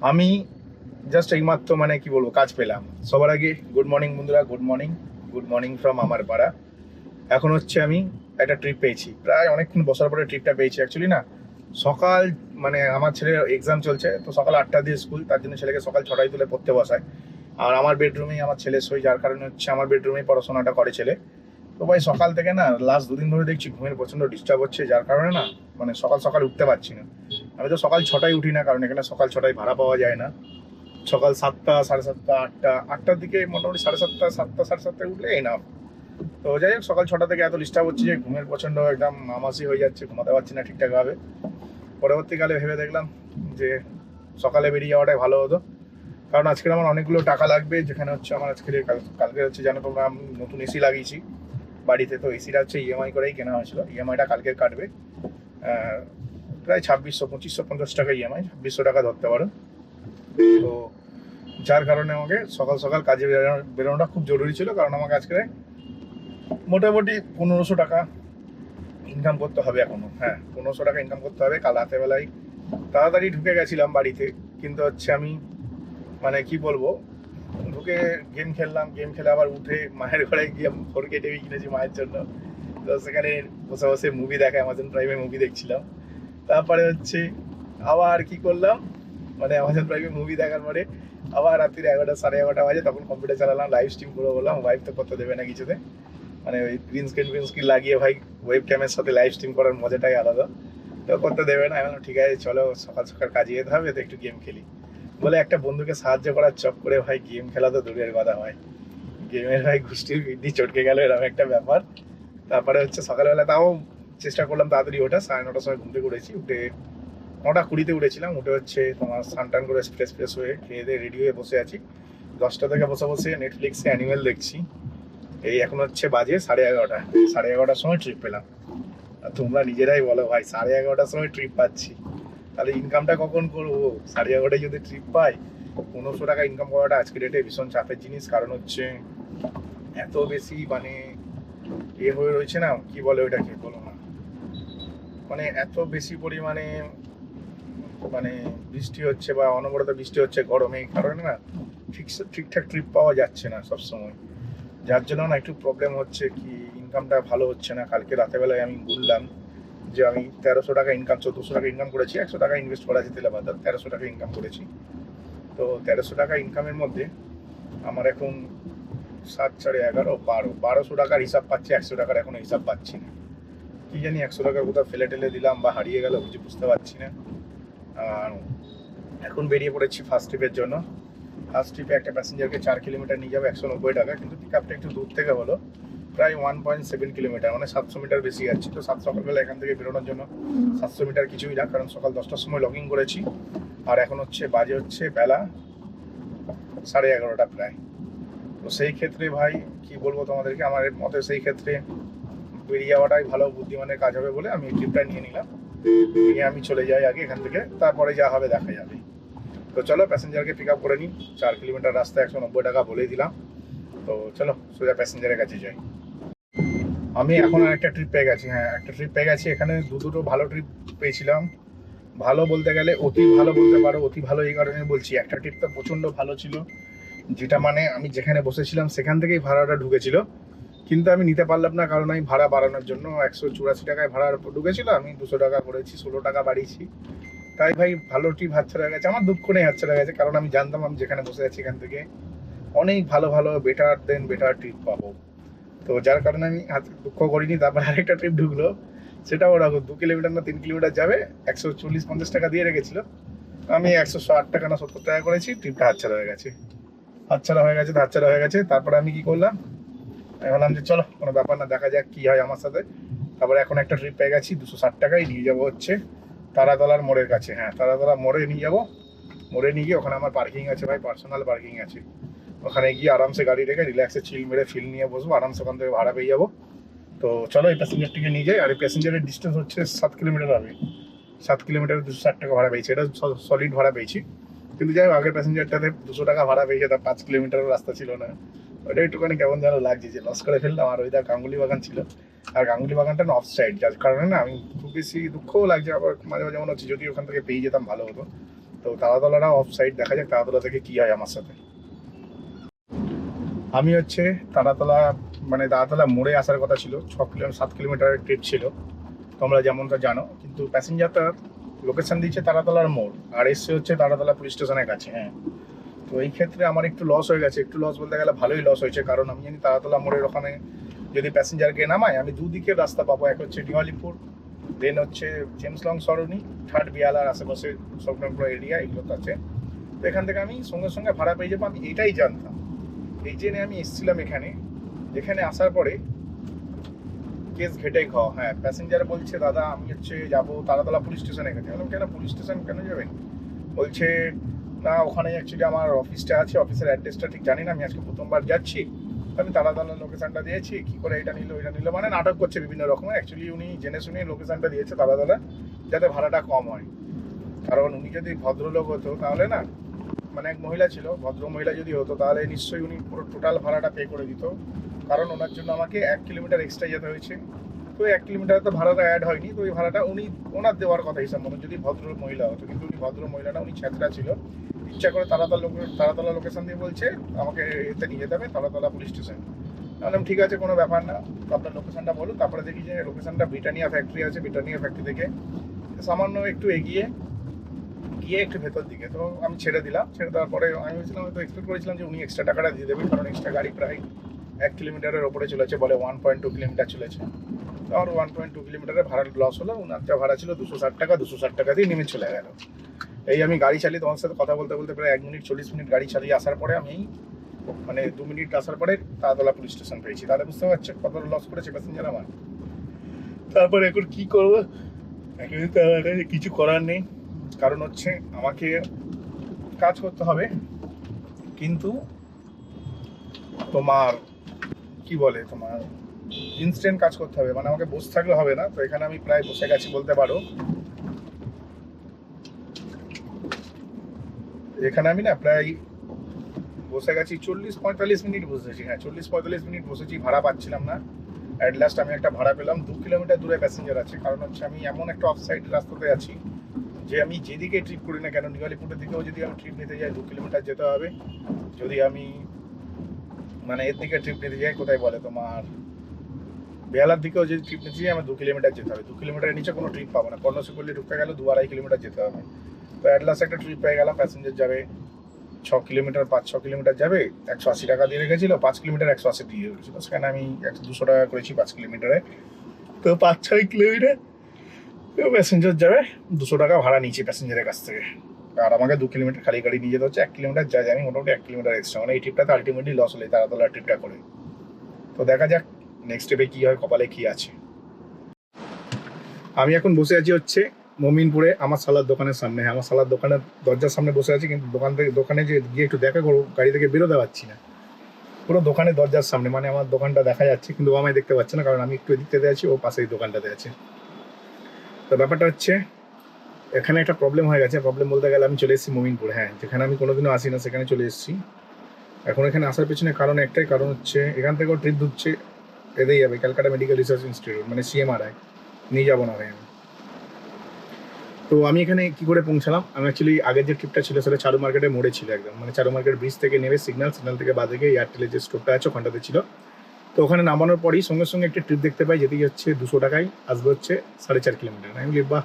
আমি জাস্ট এইমাত্র মানে কি বলব, কাজ পেলাম। সবার আগে গুড মর্নিং বন্ধুরা good morning good morning from আমার পাড়া। এখন হচ্ছে আমি একটা ট্রিপ পেয়েছি। প্রায় অনেকক্ষণ বসার পরে ট্রিপটা পেয়েছি অ্যাকচুয়ালি না। সকাল মানে আমার ছেলের এক্সাম চলছে, তো সকাল আটটা দিয়ে স্কুল তার জন্য ছেলেকে সকাল ছটায় তুলে পড়তে বসায়। আর আমার বেডরুমেই আমার ছেলে শোয় যার কারণে হচ্ছে আমার বেডরুমেই পড়াশোনাটা করে ছেলে। তো ভাই সকাল থেকে না লাস্ট দুদিন ধরে দেখছি ঘুমের প্রচণ্ড ডিস্টার্ব হচ্ছে, যার কারণে না মানে সকাল সকাল উঠতে পারছি না। আমি তো সকাল ছটায় উঠি না, কারণ এখানে সকাল ছটায় ভাড়া পাওয়া যায় না। সকাল সাতটা, সাড়ে সাতটা, আটটা, আটটার দিকে মোটামুটি সাড়ে সাতটা সাতটা, সাড়ে সাতটায় উঠলে এই না তো যাই হোক, সকাল ছটা থেকে এত ডিস্টার্ব হচ্ছে যে ঘুমের প্রচণ্ড একদম মামাসি হয়ে যাচ্ছে, ঘুমাতে পারছি না ঠিকঠাকভাবে পরবর্তীকালে ভেবে দেখলাম যে সকালে বেরিয়ে যাওয়াটাই ভালো হতো। কারণ আজকের আমার অনেকগুলো টাকা লাগবে, যেখানে হচ্ছে আমার আজকে কালকে হচ্ছে জানো তোমরা আমি নতুন এসি লাগিয়েছি। বাড়িতে তো এসিটা হচ্ছে ইএমআই করেই কেনা হয়েছিল ইএমআইটা কালকে কাটবে। প্রায় ছাব্বিশশো, পঁচিশশো, পঞ্চাশ টাকা ইএমআই ছাব্বিশশো টাকা ধরতে পারো। তো যার কারণে আমাকে সকাল সকাল কাজে বেরোনো- বেরোনোটা খুব জরুরি ছিল, কারণ আমাকে আজকে মোটামুটি পনেরোশো টাকা ইনকাম করতে হবে এখনও। হ্যাঁ পনেরোশো টাকা ইনকাম করতে হবে। কাল রাতেবেলায় তাড়াতাড়ি ঢুকে গেছিলাম বাড়িতে, কিন্তু হচ্ছে আমি মানে কি বলব, ঢুকে গেম খেললাম গেম খেলে আবার উঠে মায়ের ঘরে গিয়ে ফোর কে টিভি কিনেছি মায়ের জন্য। তো সেখানে বসে বসে মুভি দেখা অ্যামাজন প্রাইমে মুভি দেখছিলাম। তারপরে হচ্ছে আবার কি করলাম? মানে অ্যামাজন প্রাইমে মুভি দেখার পরে আবার রাত্রির এগারোটা, সাড়ে এগারোটা বাজে তখন কম্পিউটার চালালাম লাইভ স্ট্রিম করে বললাম ওয়াইফ তো করতে দেবে না কিছুতে? মানে ওই গ্রিন স্ক্রিন গ্রিন স্ক্রিন লাগিয়ে ভাই ওয়েব ক্যামের সাথে লাইভ স্ট্রিম করার মজাটাই আলাদা। তো করতে দেবে না? এখন ঠিক আছে, চলো সকাল সকাল কাজে যেতে হবে, তো একটু গেম খেলি। বলে একটা বন্ধুকে সাহায্য করার চক করে ভাই গেম খেলা তো দূরের কথা হয় গেমের ভাই গোষ্ঠীর বৃদ্ধি চটকে গেল, এরকম একটা ব্যাপার। তারপরে হচ্ছে সকালবেলা তাও চেষ্টা করলাম তাড়াতাড়ি ওঠা, সাড়ে নটার সময় ঘুম থেকে উঠেছি, উঠে নটা কুড়িতে উঠেছিলাম, উঠে হচ্ছে তোমার স্নান করে ফ্রেশ ফ্রেশ হয়ে খেয়ে দিয়ে রেডি হয়ে বসে আছি। দশটা থেকে বসে বসে নেটফ্লিক্সে অ্যানিমেল দেখছি। এই এখন হচ্ছে বাজে সাড়ে এগারোটা, সাড়ে এগারোটার সময় ট্রিপ পেলাম। আর তোমরা নিজেরাই বলো ভাই, সাড়ে এগারোটার সময় ট্রিপ পাচ্ছি। তাহলে ইনকামটা কখন করব? সাড়ে এগারোটায় যদি ট্রিপ পাই, পনেরোশো টাকা ইনকাম করাটা আজকে ডেটে ভীষণ চাপের জিনিস। কারণ হচ্ছে এত বেশি মানে এ হয়ে রয়েছে না, কি বলে ওইটাকে? বলো মানে এত বেশি পরিমাণে মানে বৃষ্টি হচ্ছে বা অনবরত বৃষ্টি হচ্ছে, গরমে এই কারণে না ঠিক ঠিকঠাক ট্রিপ পাওয়া যাচ্ছে না সবসময়। যার জন্য না একটু প্রবলেম হচ্ছে কি ইনকামটা ভালো হচ্ছে না। কালকে রাতেবেলায় আমি বললাম যে আমি তেরোশো টাকা ইনকাম চোদ্দোশো টাকা ইনকাম করেছি, একশো টাকা ইনভেস্ট করা যেতে বাজার তেরোশো টাকা ইনকাম করেছি। তো তেরোশো টাকা ইনকামের মধ্যে আমার এখন সাত চারে এগারো, বারো, বারোশো টাকার হিসাব পাচ্ছি, একশো টাকার এখনও হিসাব পাচ্ছি না। কি জানি একশো টাকা কোথাও ফেলে টেলে দিলাম বা হারিয়ে গেল কিছু বুঝতে পারছি না। আর এখন বেরিয়ে পড়েছি ফার্স্ট ট্রিপের জন্য। ফার্স্ট ট্রিপে একটা প্যাসেঞ্জারকে চার কিলোমিটার নিয়ে যাবে, একশো নব্বই টাকা। কিন্তু পিক আপটা একটু দূর থেকে হলো, প্রায় ওয়ান পয়েন্ট সেভেন কিলোমিটার মানে সাতশো মিটার বেশি যাচ্ছি। তো সাত সকালবেলা এখান থেকে বেরোনোর জন্য সাতশো মিটার কিছুই না, কারণ সকাল দশটার সময় লগিং করেছি। আর এখন হচ্ছে, বাজে হচ্ছে বেলা সাড়ে এগারোটা প্রায়। তো সেই ক্ষেত্রে ভাই, কি বলব তোমাদেরকে? আমার মতে সেই ক্ষেত্রে বেরিয়ে যাওয়াটাই ভালো বুদ্ধিমানের কাজ হবে বলে আমি ট্রিপটা নিয়ে নিলাম। নিয়ে আমি চলে যাই আগে এখান থেকে, তারপরে যা হবে দেখা যাবে। তো চলো প্যাসেঞ্জারকে পিক আপ করে নিই। চার কিলোমিটার রাস্তা একশো নব্বই টাকা বলেই দিলাম। তো চলো, সোজা প্যাসেঞ্জারের কাছে যাই। আমি এখন একটা ট্রিপ পেয়ে গেছি হ্যাঁ একটা ট্রিপ পেয়ে গেছি। এখানে দু দুটো ভালো ট্রিপ পেয়েছিলাম। ভালো বলতে গেলে অতি ভালো বলতে পারো, অতি ভালো এই কারণে বলছি, একটা ট্রিপটা প্রচণ্ড ভালো ছিল। যেটা মানে আমি যেখানে বসেছিলাম, সেখান থেকেই ভাড়াটা ঢুকেছিল। কিন্তু আমি নিতে পারলাম না, কারণ আমি ভাড়া বাড়ানোর জন্য একশো চুরাশি টাকায় ভাড়া ঢুকেছিল, আমি দুশো টাকা করেছি, ষোলো টাকা বাড়িয়েছি। তাই ভাই, ভালো ট্রিপ হাতছাড়া হয়ে গেছে, আমার দুঃখ নেই হাতছাড়া হয়ে গেছে, কারণ আমি জানতাম আমি যেখানে বসে আছি এখান থেকে অনেক ভালো ভালো বেটার দেন বেটার ট্রিপ পাবো। তো যার কারণে আমি হাত দুঃখ করিনি, তারপর আরেকটা ট্রিপ ঢুকলো সেটাও ওরকম দু কিলোমিটার না তিন কিলোমিটার যাবে, একশো চল্লিশ, পঞ্চাশ টাকা দিয়ে রেখেছিল। আমি একশো ষাট টাকা না সত্তর টাকা করেছি ট্রিপটা হাতছাড়া হয়ে গেছে। হাতছাড়া হয়ে গেছে, হাতছাড়া হয়ে গেছে, তারপরে আমি কি করলাম? আমি বললাম যে চলো, কোনো ব্যাপার না, দেখা যাক কি হয় আমার সাথে। তারপরে এখন একটা ট্রিপ পেয়ে গেছি, দুশো ষাট টাকায় নিয়ে যাব হচ্ছে তারাতলার মোড়ের কাছে। হ্যাঁ তারাতলা মোড়ে নিয়ে যাব। মোড়ে নিয়ে গিয়ে ওখানে আমার পার্কিং আছে ভাই পার্সোনাল পার্কিং আছে। ওখানে গিয়ে আরামসে গাড়ি রেখে রিল্যাক্সে চিল মেরে ফিল নিয়ে বসবো, আরামসে ওখান থেকে ভাড়া পেয়ে যাব। তো চলো এই প্যাসেঞ্জারটিকে নিয়ে যাই, আর এই প্যাসেঞ্জারের ডিস্টেন্স হচ্ছে সাত কিলোমিটার হবে। সাত কিলোমিটার দুশো ষাট টাকা ভাড়া পেয়েছি, এটা সলিড ভাড়া পেয়েছি। কিন্তু যাই হোক, আগের প্যাসেঞ্জারটাতে দুশো টাকা ভাড়া পেয়েছে, তার পাঁচ কিলোমিটারের রাস্তা ছিল না। ওটা একটুখানি কেমন যেন লাগছে যে লস করে ফেললাম। আর ওইটা গাঙ্গুলি বাগান ছিল। আর গাঙ্গুলি বাগানটা অফ সাইড যার কারণে না আমি খুব বেশি দুঃখও লাগছে আবার মাঝে মাঝে মনে হচ্ছে যদি ওখান থেকে পেয়ে যেতাম ভালো হতো। তো তারাতলাটা অফ সাইড দেখা যাক তারাতলা থেকে কী হয় আমার সাথে। আমি হচ্ছে তারাতলা মানে তারাতলা মোড়ে আসার কথা ছিল। ছ কিলোমিটার সাত কিলোমিটারের ট্রিপ ছিল। তোমরা যেমনটা জানো, কিন্তু প্যাসেঞ্জারটা লোকেশন দিচ্ছে তারাতলার মোড়। আর এসছে হচ্ছে তারাতলা পুলিশ স্টেশনের কাছে হ্যাঁ। তো এই ক্ষেত্রে আমার একটু লস হয়ে গেছে। একটু লস বলতে গেলে ভালোই লস হয়েছে। কারণ আমি জানি তারাতলা মোড়ের ওখানে যদি প্যাসেঞ্জারকে নামাই আমি দুদিকের রাস্তা পাবো। এক হচ্ছে ডিওয়ালিপুর দেন হচ্ছে জেমস লং সরণি থার্ড বিয়ালার আশেপাশে সংক্রান্ত এরিয়া এগুলো আছে। তো এখান থেকে আমি সঙ্গে সঙ্গে ভাড়া পেয়ে যাব। আমি এটাই জানতাম। এই জেনে আমি এসেছিলাম এখানে এখানে আসার পরে কেস ঘেটে খাওয়া। হ্যাঁ প্যাসেঞ্জার বলছে, দাদা, আমি হচ্ছে যাব তারাতলা পুলিশ স্টেশনে গেছে বললাম, কেন? পুলিশ স্টেশন কেন যাবেন? বলছে না ওখানে অ্যাকচুয়ালি আমার অফিসটা আছে অফিসের অ্যাড্রেসটা ঠিক জানি না, আমি আজকে প্রথমবার যাচ্ছি। আমি তারাতলা লোকেশনটা দিয়েছি, কি করে এটা নিল এটা নিল মানে নাটক করছে বিভিন্ন রকমের। অ্যাকচুয়ালি উনি জেনে শুনে লোকেশনটা দিয়েছে তারাতলা যাতে ভাড়াটা কম হয়। কারণ উনি যদি ভদ্রলোক হতো তাহলে না মানে এক মহিলা ছিল, ভদ্র মহিলা যদি হতো তাহলে নিশ্চয়ই উনি পুরো টোটাল ভাড়াটা পে করে দিত। কারণ ওনার জন্য আমাকে এক কিলোমিটার এক্সট্রা যেতে হয়েছে। তো এক কিলোমিটার তো ভাড়াটা অ্যাড হয়নি, তো ওই ভাড়াটা উনি ওনার দেওয়ার কথা হিসাব মতো যদি ভদ্র মহিলা হতো। কিন্তু উনি ভদ্র মহিলা না উনি ছেঁচড়া ছিল। ইচ্ছা করে তারাতলা লোক, তারাতলা লোকেশন দিয়ে বলছে, আমাকে এতে নিয়ে যেতে হবে তারাতলা পুলিশ স্টেশন বললাম, ঠিক আছে, কোনো ব্যাপার না, আপনার লোকেশনটা বলুন। তারপরে দেখি যে লোকেশনটা ব্রিটানিয়া ফ্যাক্টরি আছে ব্রিটানিয়া ফ্যাক্টরি থেকে সামান্য একটু এগিয়ে, গিয়ে একটু ভেতর দিকে। তো আমি ছেড়ে দিলাম, ছেড়ে দেওয়ার পরে আমি ভেবেছিলাম হয়তো এক্সপেক্ট করেছিলাম যে উনি এক্সট্রা টাকাটা দিয়ে দেবেন, কারণ এক্সট্রা গাড়ি প্রায় এক কিলোমিটারের ওপরে চলেছে বলে ওয়ান পয়েন্ট টু কিলোমিটার চলেছে। তো আমার ওয়ান পয়েন্ট টু কিলোমিটারের ভাড়া লস হলো ওনার যা ভাড়া ছিল দুশো ষাট টাকা, দুশো ষাট টাকা দিয়ে নেমে চলে গেল। এই আমি গাড়ি চালিয়ে তোমার সাথে কথা বলতে বলতে প্রায় এক মিনিট, চল্লিশ মিনিট গাড়ি চালিয়ে আসার পরে আমি মানে দু মিনিট আসার পরে তারাতলা পুলিশ স্টেশন পেয়েছি। তাহলে বুঝতে পারছ কত লস করেছে প্যাসেঞ্জার আমার। তারপরে এখন কি করব? কিছু করার নেই। কারণ হচ্ছে আমাকে কাজ করতে হবে। কিন্তু তোমার, কি বলে তোমার ইনস্ট্যান্ট কাজ করতে হবে মানে আমাকে বসে থাকলে হবে না, তো এখানে আমি প্রায় বসে গেছি বলতে পারো। এখানে আমি না প্রায় বসে গেছি চল্লিশ পঁয়তাল্লিশ মিনিট বসেছি হ্যাঁ চল্লিশ পঁয়তাল্লিশ মিনিট বসেছি, ভাড়া পাচ্ছিলাম না। অ্যাট লাস্ট আমি একটা ভাড়া পেলাম, দু কিলোমিটার দূরে প্যাসেঞ্জার আছে, কারণ হচ্ছে আমি এমন একটা অফ সাইড রাস্তাতে আছি, যে আমি যেদিকে ট্রিপ করি না কেন নিগালিপুরের দিকেও যদি আমি ট্রিপ নিতে যাই, দু কিলোমিটার যেতে হবে। যদি আমি মানে এর দিকে ট্রিপ নিতে যাই, কোথায় বলে তোমার? বেহালার দিকেও যদি ট্রিপ নিতে যাই আমার দু কিলোমিটার যেতে হবে। দু কিলোমিটারের নিচে কোনো ট্রিপ পাবো না। কর্ণসুপল্লি ঢুকতে গেলে দু আড়াই কিলোমিটার যেতে হবে। তো অ্যাট লাস্ট একটা ট্রিপ পেয়ে গেলাম প্যাসেঞ্জার যাবে। ছ কিলোমিটার পাঁচ, ছ কিলোমিটার যাবে। একশো আশি টাকা দিয়ে রেখেছিল, পাঁচ কিলোমিটার একশো আশি দিয়ে রেখেছিল। সেখানে আমি একশো দুশো টাকা করেছি পাঁচ কিলোমিটারে তো পাঁচ, ছয় কিলোমিটার তো প্যাসেঞ্জার যাবে। দুশো টাকা ভাড়া নিয়েছি প্যাসেঞ্জারের কাছ থেকে। আর আমাকে দু কিলোমিটার খালি গাড়ি নিয়ে যেতে হচ্ছে। এক কিলোমিটার যা আমি মোটামুটি এক কিলোমিটার এক্সট্রা মানে এই ট্রিপটাতে আলটিমেটলি লস হলে তারা তারাতলা ট্রিপটা করে। তো দেখা যাক নেক্সট স্টেপে কী হয়, কপালে কী আছে? আমি এখন বসে আছি হচ্ছে মমিনপুরে আমার সালার দোকানের সামনে। আমার সালার দোকানের দরজার সামনে বসে আছি, কিন্তু দোকান থেকে, দোকানে যে গিয়ে একটু দেখা করব, গাড়ি থেকে বেরোতে পারছি না। পুরো দোকানের দরজার সামনে মানে আমার দোকানটা দেখা যাচ্ছে, কিন্তু আমায় দেখতে পাচ্ছে না, কারণ আমি একটু এদিকটাতে আছি, ও পাশেই দোকানটাতে আছে। তো ব্যাপারটা হচ্ছে, এখানে একটা প্রবলেম হয়ে গেছে। প্রবলেম বলতে গেলে আমি চলে এসেছি মমিনপুর হ্যাঁ। যেখানে আমি কোনোদিনও আসি না সেখানে চলে এসেছি। এখন এখানে আসার পেছনে কারণ একটাই, কারণ হচ্ছে এখান থেকেও ট্রিপ ঢুকছে এদেই যাবে ক্যালকাটা মেডিকেল রিসার্চ ইনস্টিটিউট মানে সিএমআরআই নিয়ে যাব না ভাই আমি। তো আমি এখানে কি করে পৌঁছালাম? আমি অ্যাকচুয়ালি আগের যে ট্রিপটা ছিল সেটা চারু মার্কেটে মোড়ে ছিল একদম। মানে চারু মার্কেট ব্রিজ থেকে নেমে সিগন্যাল সিগন্যাল থেকে বাদে গিয়ে এয়ারটেলের যে স্টোরটা আছে ওখানটাতে ছিল। তো ওখানে নামানোর পরেই সঙ্গে সঙ্গে একটা ট্রিপ দেখতে পাই, যেটি হচ্ছে দুশো টাকায়, আসবে হচ্ছে সাড়ে চার কিলোমিটার। আমি বলি, বাহ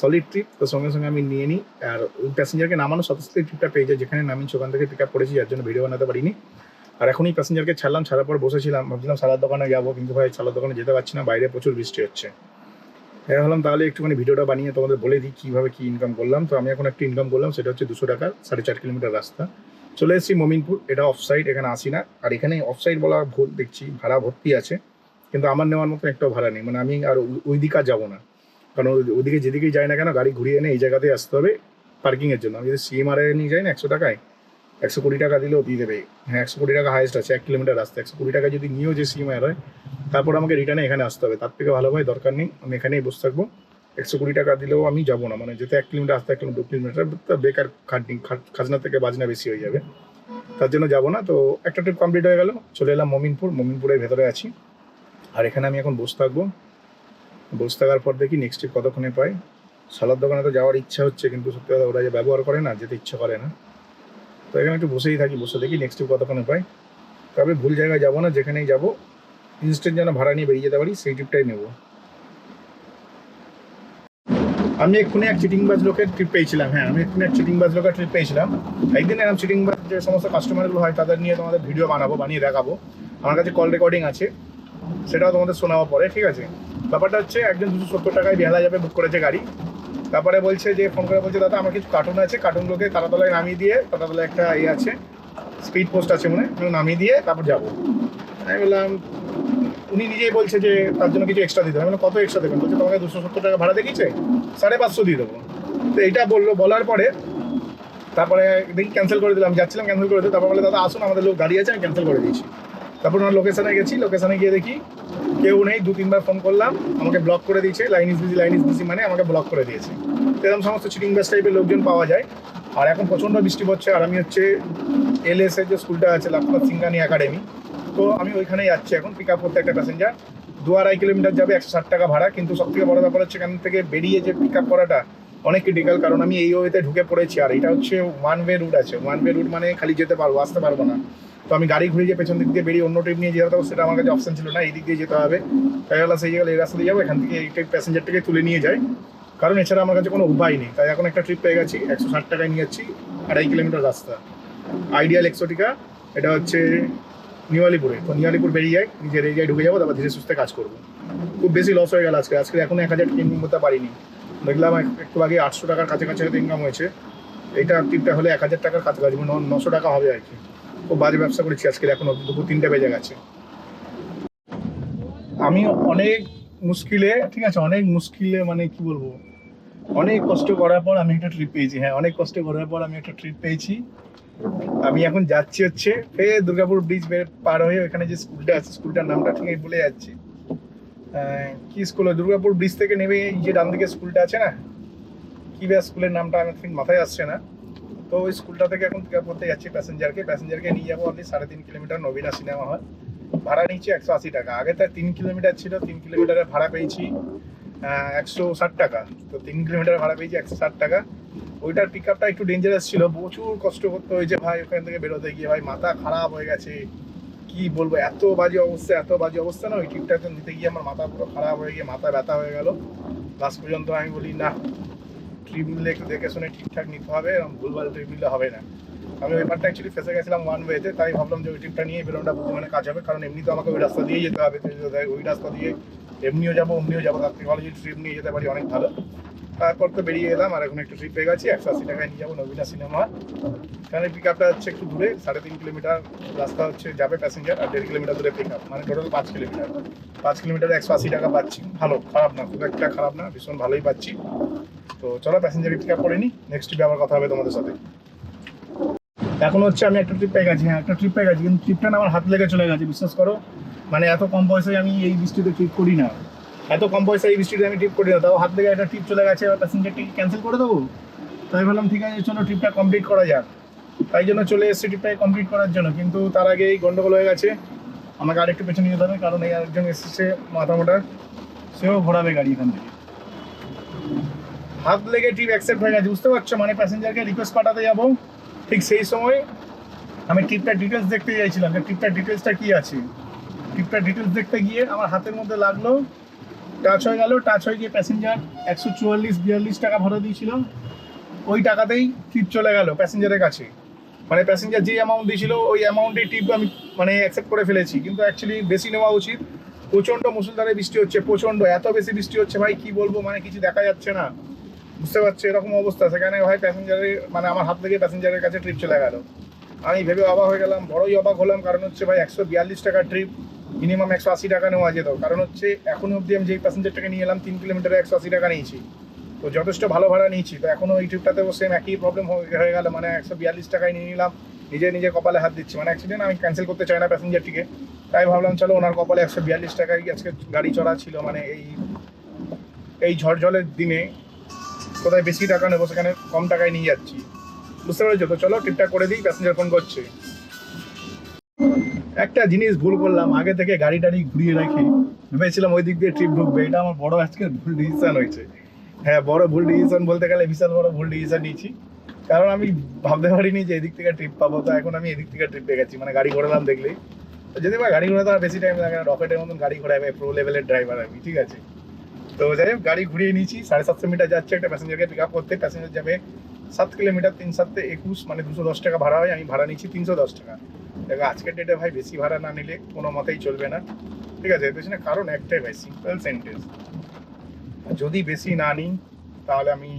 সলিড ট্রিপ তো সঙ্গে সঙ্গে আমি নিয়ে নিই, আর ওই প্যাসেঞ্জারকে নামানোর সাথে সাথে ট্রিপটা পেয়ে যায় যেখানে নামিয়েছি ওখান থেকে পিক আপ করেছি, যার জন্য ভিডিও বানাতে পারিনি। আর এখনই প্যাসেঞ্জারকে ছাড়লাম, ছাড়ার পর বসেছিলাম, ভাবছিলাম সালার দোকানে যাব, কিন্তু ভাই সালার দোকানে যেতে পারছি না, বাইরে প্রচুর বৃষ্টি হচ্ছে। হ্যাঁ ভাবলাম তাহলে একটুখানি ভিডিওটা বানিয়ে তোমাদের বলে দিই কীভাবে কী ইনকাম করলাম। তো আমি এখন একটা ইনকাম করলাম, সেটা হচ্ছে দুশো টাকা, সাড়ে চার কিলোমিটার রাস্তা। চলে এসেছি মমিনপুর, এটা অফ সাইড এখানে আসি না। আর এখানে অফ সাইড বলা ভুল, দেখছি ভাড়া ভর্তি আছে। কিন্তু আমার নেওয়ার মতো একটাও ভাড়া নেই মানে আমি আর ওই- দিকে যাব না। কারণ ওই- ওইদিকে যেদিকেই যাই না কেন, গাড়ি ঘুরিয়ে এনে এই জায়গাতেই আসতে হবে পার্কিংয়ের জন্য। আমি যদি সিএমআর নিয়ে যাই না একশো টাকায় একশো কোটি টাকা দিলেও দিয়ে দেবে। হ্যাঁ একশো কোটি টাকা হাইয়েস্ট আছে, এক কিলোমিটার রাস্তা, একশো কোটি টাকা যদি নিয়েও যে সিএমআর হয়, তারপর আমাকে রিটার্নে এখানে আসতে হবে। তার থেকে ভালো ভাই দরকার নেই, আমি এখানেই বসে থাকব। একশো কোটি টাকা দিলেও আমি যাব না মানে যেতে এক কিলোমিটার আসতে এক কিলোমিটার, দু কিলোমিটার, তা বেকার খাটনি, খাট- খাজনা থেকে বাজনা বেশি হয়ে যাবে। তার জন্য যাব না, তো একটা ট্রিপ কমপ্লিট হয়ে গেল, চলে এলাম মমিনপুর, মমিনপুরের ভেতরে আছি। আর এখানে আমি এখন বসে থাকব। বসে থাকার পর দেখি নেক্সট ট্রিপ কতক্ষণে পাই। সালাদ দোকানে তো যাওয়ার ইচ্ছা হচ্ছে, কিন্তু সত্যি কথা ওরা যে ব্যবহার করে না, যেতে ইচ্ছা করে না। তো এখানে একটু বসেই থাকি, বসে দেখি নেক্সট ট্রিপ কতক্ষণে পাই। তবে ভুল জায়গায় যাব না, যেখানেই যাব ইনস্ট্যান্ট যেন ভাড়া নিয়ে বেরিয়ে যেতে পারি, সেই ট্রিপটাই নেব। আমি এক্ষুনি এক চিটিং বাজ লোকের ট্রিপ পেয়েছিলাম হ্যাঁ আমি এক্ষুনি এক চিটিং বাজ লোকের ট্রিপ পেয়েছিলাম। একদিন এরকম চিটিং বাজ যে সমস্ত কাস্টমারগুলো হয়, তাদের নিয়ে তোমাদের ভিডিও বানাবো, বানিয়ে দেখাবো। আমার কাছে কল রেকর্ডিং আছে, সেটাও তোমাদের শোনাবো পরে, ঠিক আছে? ব্যাপারটা হচ্ছে একজন দুশো সত্তর টাকায় বেহালা যাবে বুক করেছে গাড়ি। তারপরে বলছে যে ফোন করে বলছে দাদা আমার কিছু কার্টুন আছে। কার্টুনগুলোকে তারাতলায় নামিয়ে দিয়ে তারাতলায় একটা ইয়ে আছে স্পিড পোস্ট আছে মনে হয়, নামিয়ে দিয়ে তারপর যাব। আমি বললাম উনি নিজেই বলছে যে তার জন্য কিছু এক্সট্রা দিতে হবে। বললাম, কত এক্সট্রা দেবেন? বলছে তোমাকে দুশো সত্তর টাকা ভাড়া দেখিয়েছে সাড়ে পাঁচশো দিয়ে দেবো। তো এটা বলল বলার পরে তারপরে দেখি ক্যান্সেল করে দিলাম যাচ্ছিলাম ক্যান্সেল করে দিই তারপর বলে দাদা আসুন আমাদের লোক গাড়ি আছে আমি ক্যান্সেল করে দিয়েছি। তারপর ওনার লোকেশানে গেছি লোকেশানে গিয়ে দেখি কেউ নেই, দু, তিনবার ফোন করলাম, আমাকে ব্লক করে দিয়েছে line is busy line is busy মানে আমাকে ব্লক করে দিয়েছে। এরকম সমস্ত চিটিং ব্যাস টাইপের লোকজন পাওয়া যায়। আর এখন প্রচণ্ড বৃষ্টি পড়ছে, আর আমি হচ্ছে এল এস এর যে স্কুলটা আছে লাখনাথ সিংহানি একাডেমি তো আমি ওইখানে যাচ্ছি এখন পিক আপ করতে একটা প্যাসেঞ্জার দু আড়াই কিলোমিটার যাবে, একশো ষাট টাকা ভাড়া, কিন্তু সব থেকে বড় ব্যাপার হচ্ছে এখান থেকে বেরিয়ে যে পিক আপ করাটা অনেক ক্রিটিক্যাল কারণ আমি এই ওয়েতে ঢুকে পড়েছি। আর এটা হচ্ছে ওয়ান ওয়ে রুট আছে। ওয়ান ওয়ে রুট মানে খালি যেতে পারব, আসতে পারব না। তো আমি গাড়ি ঘুরে যে পেছন দিক দিয়ে বেরিয়ে অন্য ট্রিপ নিয়ে যেতে সেটা আমার কাছে অপশন ছিল না। এই দিক দিয়ে যেতে হবে। তাই গেলা সেই জায়গায়, এই রাস্তা দিয়ে যাব, এখান থেকে এই ট্রিপ প্যাসেঞ্জারটাকে তুলে নিয়ে যাই। কারণ এছাড়া আমার কাছে কোনো উপায় নেই। তাই এখন একটা ট্রিপ পেয়ে গেছি, একশো ষাট টাকায় নিয়ে যাচ্ছি, আড়াই কিলোমিটার রাস্তা। আইডিয়াল এক্সোটিকা এটা হচ্ছে নিউ আলিপুরে তো নিউ আলিপুর বেরিয়ে যাই, নিজের এরিয়ায় ঢুকে যাব, তারপর ধীরে সুস্থে কাজ করব। খুব বেশি লস হয়ে গেল আজকে। আজকে এখন এক হাজার ইনকাম করতে পারিনি। দেখলাম একটু আগে আটশো টাকার কাছাকাছি হয়তো ইনকাম হয়েছে। এইটা টিপটা হলে এক হাজার টাকার কাছাকাছি মানে নশো টাকা হবে আর কি। খুব বাজে ব্যবসা করেছি আজকে এখন দুপুর তিনটে বেজে গেছে। আমি অনেক মুশকিলে, ঠিক আছে, অনেক মুশকিলে মানে কি বলব, অনেক কষ্ট করার পর আমি একটা ট্রিপ পেয়েছি হ্যাঁ অনেক কষ্ট করার পর আমি একটা ট্রিপ পেয়েছি। আমি এখন যাচ্ছি হচ্ছে, ফের দুর্গাপুর ব্রিজ পার হয়ে ওখানে যে স্কুলটা আছে স্কুলটার নামটা ঠিক আমি ভুলে যাচ্ছি। কি স্কুল দুর্গাপুর ব্রিজ থেকে নেমে যে ডান দিকে স্কুলটা আছে না, কি ব্যাস স্কুলের নামটা আমার ঠিক মাথায় আসছে না। তো ওই স্কুলটা থেকে এখন পিক আপ করতে যাচ্ছি প্যাসেঞ্জারকে। প্যাসেঞ্জারকে নিয়ে যাব অনলি সাড়ে তিন কিলোমিটার নবীনা সিনেমা হল ভাড়া নিচ্ছে একশো আশি টাকা। আগে তার তিন কিলোমিটার ছিল, তিন কিলোমিটারের ভাড়া পেয়েছি একশো ষাট টাকা। তো তিন কিলোমিটার ভাড়া পেয়েছি একশো ষাট টাকা। ওইটার পিক আপটা একটু ডেঞ্জারাস ছিল, প্রচুর কষ্ট করতে হয়েছে ভাই ওখান থেকে বেরোতে গিয়ে। ভাই মাথা খারাপ হয়ে গেছে। কি বলব, এত বাজে অবস্থা, এত বাজে অবস্থা না। ওই ট্রিপটাতে নিতে গিয়ে আমার মাথা পুরো খারাপ হয়ে গিয়ে, মাথা ব্যথা হয়ে গেল। লাস্ট পর্যন্ত আমি বলি, না ট্রিপ নিলে একটু দেখে শুনে ঠিকঠাক নিতে হবে এবং ভুলভাল ট্রিপ নিলে হবে না। আমি ওই পারটা অ্যাকচুয়ালি ফেসে গেছিলাম ওয়ান ওয়েতে তাই ভাবলাম যে ওই ট্রিপটা নিয়ে বেরোনটা বুদ্ধিমানের কাজ হবে, কারণ এমনি তো আমাকে ওই রাস্তা দিয়েই যেতে হবে। ওই রাস্তা দিয়ে এমনিও যাব, অমনিও যাব। তার থেকে ভালো যদি ট্রিপ নিয়ে যেতে পারি, অনেক ভালো। তারপর তো বেরিয়ে এলাম, আর এখন একটু ট্রিপ পেয়ে গেছি, একশো আশি টাকায় নিয়ে যাব নবীনা সিনেমা এখানে পিক আপটা হচ্ছে একটু দূরে, সাড়ে তিন কিলোমিটার রাস্তা হচ্ছে, যাবে প্যাসেঞ্জার আর দেড় কিলোমিটার দূরে পিক আপ মানে টোটাল পাঁচ কিলোমিটার পাঁচ কিলোমিটার একশো আশি টাকা পাচ্ছি। ভালো, খারাপ না, খুব একটা খারাপ না, ভীষণ ভালোই পাচ্ছি। তো চলো প্যাসেঞ্জার পিক আপ করে নিই নেক্সট ট্রিপে আবার কথা হবে তোমাদের সাথে। এখন হচ্ছে আমি একটা ট্রিপ পেয়ে গেছি হ্যাঁ একটা ট্রিপ পেয়ে গেছি, কিন্তু ট্রিপটা না আমার হাত লেগে চলে গেছে, বিশ্বাস করো। মানে এত কম পয়সায় আমি এই বৃষ্টিতে ট্রিপ করি না। এত কম পয়সায় এই বৃষ্টিতে আমি ট্রিপ করি না, তাও হাত লেগে একটা ট্রিপ চলে গেছে, এবার প্যাসেঞ্জারটি ক্যান্সেল করে দেবো? তাই ভাবলাম, ঠিক আছে, চলো ট্রিপটা কমপ্লিট করা যাক। তাই জন্য চলে এসেছি ট্রিপটাকে কমপ্লিট করার জন্য, কিন্তু তার আগে এই গন্ডগোল হয়ে গেছে। আমাকে আরেকটু পেছনে যেতে হবে, কারণ এই আরেকজন এসেছে মাথা মোটা। সেও ঘোরাবে গাড়ি এখান থেকে। হাত লেগে ট্রিপ অ্যাকসেপ্ট হয়ে গেছে, বুঝতে পারছ? মানে প্যাসেঞ্জারকে রিকোয়েস্ট পাঠাতে যাব। ঠিক সেই সময় আমি ট্রিপটার ডিটেলস দেখতে চাইছিলাম যে ট্রিপটার ডিটেলসটা কী আছে? ট্রিপটার ডিটেলস দেখতে গিয়ে আমার হাতের মধ্যে লাগল টাচ হয়ে গেল টাচ হয়ে গিয়ে প্যাসেঞ্জার একশো চুয়াল্লিশ, বিয়াল্লিশ টাকা ভাড়া দিয়েছিল। ওই টাকাতেই ট্রিপ চলে গেল প্যাসেঞ্জারের কাছে। মানে প্যাসেঞ্জার যে অ্যামাউন্ট দিয়েছিল, ওই অ্যামাউন্টেই টিপ আমি মানে অ্যাকসেপ্ট করে ফেলেছি। কিন্তু অ্যাকচুয়ালি বেশি নেওয়া উচিত। প্রচণ্ড মুসুলধারে বৃষ্টি হচ্ছে, প্রচণ্ড, এত বেশি বৃষ্টি হচ্ছে ভাই, কি বলব? মানে কিছু দেখা যাচ্ছে না। বুঝতে পারছি, এরকম অবস্থা। সেখানে ভাই প্যাসেঞ্জারের মানে আমার হাত থেকে প্যাসেঞ্জারের কাছে ট্রিপ চলে গেল। আমি ভেবে অবাক হয়ে গেলাম, বড়ই অবাক হলাম, কারণ হচ্ছে ভাই একশো বিয়াল্লিশ টাকার ট্রিপ মিনিমাম একশো আশি টাকা নেওয়া যেত। কারণ হচ্ছে এখনও অবধি আমি যেই প্যাসেঞ্জারটাকে নিয়ে এলাম, তিন কিলোমিটারে একশো আশি টাকা নিয়েছি। তো যথেষ্ট ভালো ভাড়া নিয়েছি। তো এখনও এই ট্রিপটাতেও সেম একই প্রবলেম হয়ে গেল। মানে একশো বিয়াল্লিশ টাকায় নিয়ে নিলাম, নিজে নিজে কপালে হাত দিচ্ছি। মানে অ্যাক্সিডেন্ট আমি ক্যান্সেল করতে চাই না প্যাসেঞ্জারটিকে তাই ভাবলাম, চলো ওনার কপালে একশো বিয়াল্লিশ টাকায় আজকে গাড়ি চড়া ছিল। মানে এই এই ঝড় দিনে কোথায় বেশি টাকা নেব সেখানে কম টাকায় নিয়ে যাচ্ছি। বুঝতে পেরেছ? তো চলো ট্রিপটা করে দিই প্যাসেঞ্জার ফোন করছে। একটা জিনিস ভুল করলাম, আগে থেকে গাড়ি টাড়ি ঘুরিয়ে রাখি ভেবেছিলাম ওই দিক দিয়ে ট্রিপ ঢুকবে। এটা আমার বড় আজকে ভুল ডিসিশন হয়েছে। হ্যাঁ বড় ভুল ডিসিশন বলতে গেলে বিশাল বড় ভুল ডিসিশন নিয়েছি। কারণ আমি ভাবতে পারিনি যে এদিক থেকে ট্রিপ পাবো। তো এখন আমি এদিক থেকে ট্রিপ পেয়ে গেছি মানে গাড়ি ঘোরালাম দেখলেই। যদি বা গাড়ি ঘোরাতে আমার বেশি টাইম লাগে না রকেটের মতন গাড়ি ঘোরাবে প্রো লেভেলের ড্রাইভার আমি, ঠিক আছে? তো যাই হোক, গাড়ি ঘুরিয়ে নিয়েছি, সাড়ে সাতশো মিটার যাচ্ছে একটা প্যাসেঞ্জারকে পিক আপ করতে। প্যাসেঞ্জার যাবে সাত কিলোমিটার, তিন সাতে একুশ মানে দুশো দশ টাকা ভাড়া হয়। আমি ভাড়া নিচ্ছি তিনশো দশ টাকা। দেখো, আজকের ডেটে ভাই বেশি ভাড়া না নিলে কোনো মতেই চলবে না। ঠিক আছে, এর পেছনে কারণ একটাই ভাই সিম্পল সেন্টেন্স যদি বেশি না নিই, তাহলে আমি